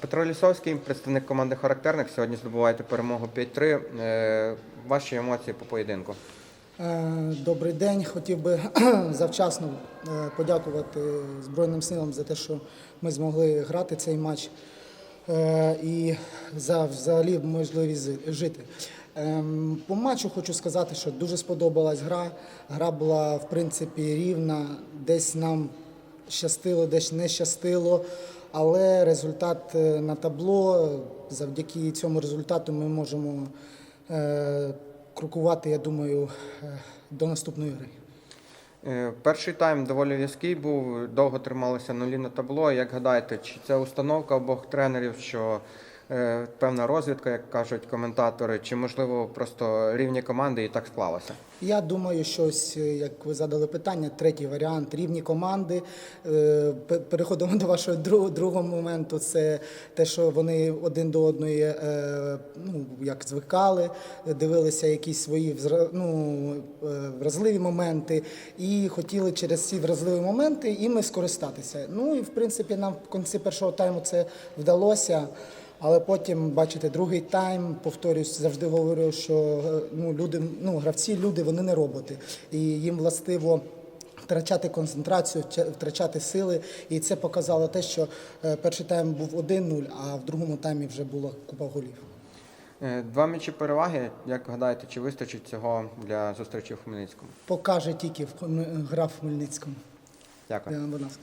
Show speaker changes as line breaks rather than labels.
Петро Лісовський, представник команди Характерник. Сьогодні здобуваєте перемогу 5-3. Е, Ваші емоції по поєдинку.
Е, Добрий день. Хотів би завчасно е, подякувати Збройним силам за те, що ми змогли грати цей матч і за взагалі можливість жити. Ем, По матчу хочу сказати, що дуже сподобалась гра. Гра була в принципі рівна, десь нам щастило, десь не щастило. Але результат е, на табло, завдяки цьому результату ми можемо е, крокувати, я думаю, е, до наступної гри.
Перший тайм доволі в'язкий був, довго трималися нулі на табло. Як гадаєте, чи це установка обох тренерів, що певна розвідка, як кажуть коментатори, чи можливо просто рівні команди і так склалося?
Я думаю, що ось, е, як ви задали питання, третій варіант рівні команди. Е, Переходимо до вашого другого, моменту. Це те, що вони один до одної е, ну, як звикали, дивилися якісь свої ну, е, вразливі моменти і хотіли через ці вразливі моменти іми скористатися. Ну і в принципі нам в кінці першого тайму це вдалося. Але потім, бачите, другий тайм, повторюсь, завжди говорю, що е, ну, люди, ну, гравці, люди, вони не роботи. І їм властиво втрачати концентрацію, втрачати сили. І це показало те, що е, перший тайм був 1-0, а в другому таймі вже була купа голів.
Е, Два м'ячі переваги. Як гадаєте, чи вистачить цього для зустрічі в Хмельницькому?
Покаже тільки гра в Хмельницькому.
Дякую.
Будь ласка.